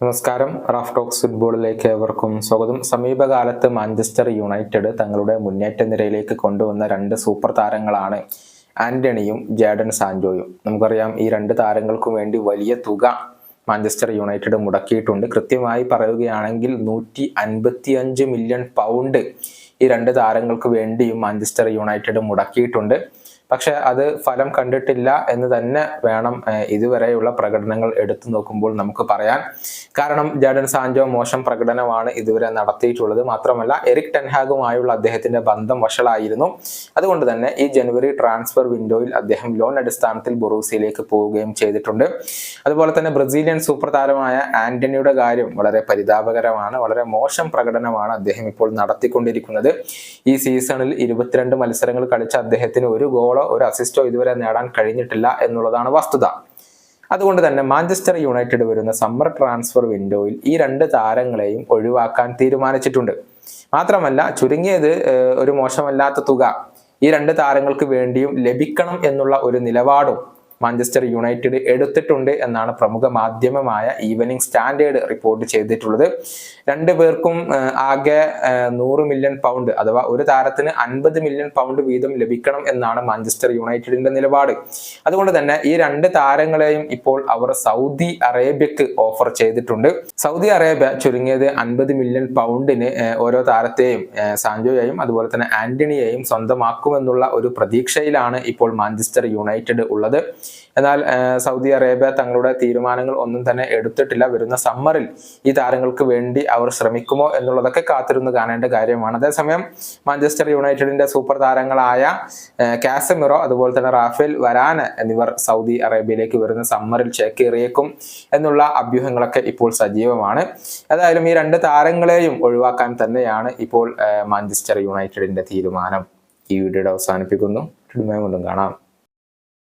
നമസ്കാരം. Raf talks ഫുട്ബോളിലേക്ക് ഏവർക്കും സ്വാഗതം. സമീപകാലത്ത് മാഞ്ചസ്റ്റർ യുണൈറ്റഡ് തങ്ങളുടെ മുന്നേറ്റ നിരയിലേക്ക് കൊണ്ടുവന്ന രണ്ട് സൂപ്പർ താരങ്ങളാണ് ആന്റണിയും ജാഡൻ സാൻജോയും നമുക്കറിയാം ഈ രണ്ട് താരങ്ങൾക്കും വേണ്ടി വലിയ തുക മാഞ്ചസ്റ്റർ യുണൈറ്റഡ് മുടക്കിയിട്ടുണ്ട്. കൃത്യമായി പറയുകയാണെങ്കിൽ നൂറ്റി അൻപത്തി അഞ്ച് മില്യൺ പൗണ്ട് ഈ രണ്ട് താരങ്ങൾക്ക് വേണ്ടിയും മാഞ്ചസ്റ്റർ യുണൈറ്റഡ് മുടക്കിയിട്ടുണ്ട്. പക്ഷെ അത് ഫലം കണ്ടിട്ടില്ല എന്ന് തന്നെ വേണം ഇതുവരെയുള്ള പ്രകടനങ്ങൾ എടുത്തു നോക്കുമ്പോൾ നമുക്ക് പറയാൻ. കാരണം ജാഡൻ സാഞ്ചോ മോശം പ്രകടനമാണ് ഇതുവരെ നടത്തിയിട്ടുള്ളത്. മാത്രമല്ല എറിക് ടെൻഹാഗുമായുള്ള അദ്ദേഹത്തിന്റെ ബന്ധം വഷളായിരുന്നു. അതുകൊണ്ട് തന്നെ ഈ ജനുവരി ട്രാൻസ്ഫർ വിൻഡോയിൽ അദ്ദേഹം ലോൺ അടിസ്ഥാനത്തിൽ ബൊറൂസിയിലേക്ക് പോവുകയും ചെയ്തിട്ടുണ്ട്. അതുപോലെ തന്നെ ബ്രസീലിയൻ സൂപ്പർ താരമായ ആന്റണിയുടെ കാര്യം വളരെ പരിതാപകരമാണ്. വളരെ മോശം പ്രകടനമാണ് അദ്ദേഹം ഇപ്പോൾ നടത്തിക്കൊണ്ടിരിക്കുന്നത്. ഈ സീസണിൽ ഇരുപത്തിരണ്ട് മത്സരങ്ങൾ കളിച്ച അദ്ദേഹത്തിന് ഒരു ഗോളോ ഒരു അസിസ്റ്റോ ഇതുവരെ നേടാൻ കഴിഞ്ഞിട്ടില്ല എന്നുള്ളതാണ് വസ്തുത. അതുകൊണ്ട് തന്നെ മാഞ്ചസ്റ്റർ യുണൈറ്റഡ് വരുന്ന സമ്മർ ട്രാൻസ്ഫർ വിൻഡോയിൽ ഈ രണ്ട് താരങ്ങളെയും ഒഴിവാക്കാൻ തീരുമാനിച്ചിട്ടുണ്ട്. മാത്രമല്ല ചുരുങ്ങിയത് ഒരു മോശമല്ലാത്ത തുക ഈ രണ്ട് താരങ്ങൾക്ക് വേണ്ടിയും ലഭിക്കണം എന്നുള്ള ഒരു നിലപാടും മാഞ്ചസ്റ്റർ യുണൈറ്റഡ് എടുത്തിട്ടുണ്ട് എന്നാണ് പ്രമുഖ മാധ്യമമായ ഈവനിങ് സ്റ്റാൻഡേർഡ് റിപ്പോർട്ട് ചെയ്തിട്ടുള്ളത്. രണ്ടു പേർക്കും ആകെ നൂറ് മില്യൺ പൗണ്ട് അഥവാ ഒരു താരത്തിന് അൻപത് മില്യൺ പൗണ്ട് വീതം ലഭിക്കണം എന്നാണ് മാഞ്ചസ്റ്റർ യുണൈറ്റഡിന്റെ നിലപാട്. അതുകൊണ്ട് തന്നെ ഈ രണ്ട് താരങ്ങളെയും ഇപ്പോൾ അവർ സൗദി അറേബ്യക്ക് ഓഫർ ചെയ്തിട്ടുണ്ട്. സൗദി അറേബ്യ ചുരുങ്ങിയത് അൻപത് മില്യൺ പൗണ്ടിന് ഓരോ താരത്തെയും സാഞ്ചോയെയും അതുപോലെ തന്നെ ആന്റണിയെയും സ്വന്തമാക്കുമെന്നുള്ള ഒരു പ്രതീക്ഷയിലാണ് ഇപ്പോൾ മാഞ്ചസ്റ്റർ യുണൈറ്റഡ് ഉള്ളത്. എന്നാൽ സൗദി അറേബ്യ തങ്ങളുടെ തീരുമാനങ്ങൾ ഒന്നും തന്നെ എടുത്തിട്ടില്ല. വരുന്ന സമ്മറിൽ ഈ താരങ്ങൾക്ക് വേണ്ടി അവർ ശ്രമിക്കുമോ എന്നുള്ളതൊക്കെ കാത്തിരുന്ന് കാണേണ്ട കാര്യമാണ്. അതേസമയം മാഞ്ചസ്റ്റർ യുണൈറ്റഡിന്റെ സൂപ്പർ താരങ്ങളായ കാസമിറോ അതുപോലെ തന്നെ റാഫേൽ വരാന് എന്നിവർ സൗദി അറേബ്യയിലേക്ക് വരുന്ന സമ്മറിൽ ചേക്കേറിയേക്കും എന്നുള്ള അഭ്യൂഹങ്ങളൊക്കെ ഇപ്പോൾ സജീവമാണ്. ഏതായാലും ഈ രണ്ട് താരങ്ങളെയും ഒഴിവാക്കാൻ തന്നെയാണ് ഇപ്പോൾ മാഞ്ചസ്റ്റർ യുണൈറ്റഡിന്റെ തീരുമാനം. ഈ വീഡിയോയുടെ അവസാനിപ്പിക്കുന്നു. കാണാം.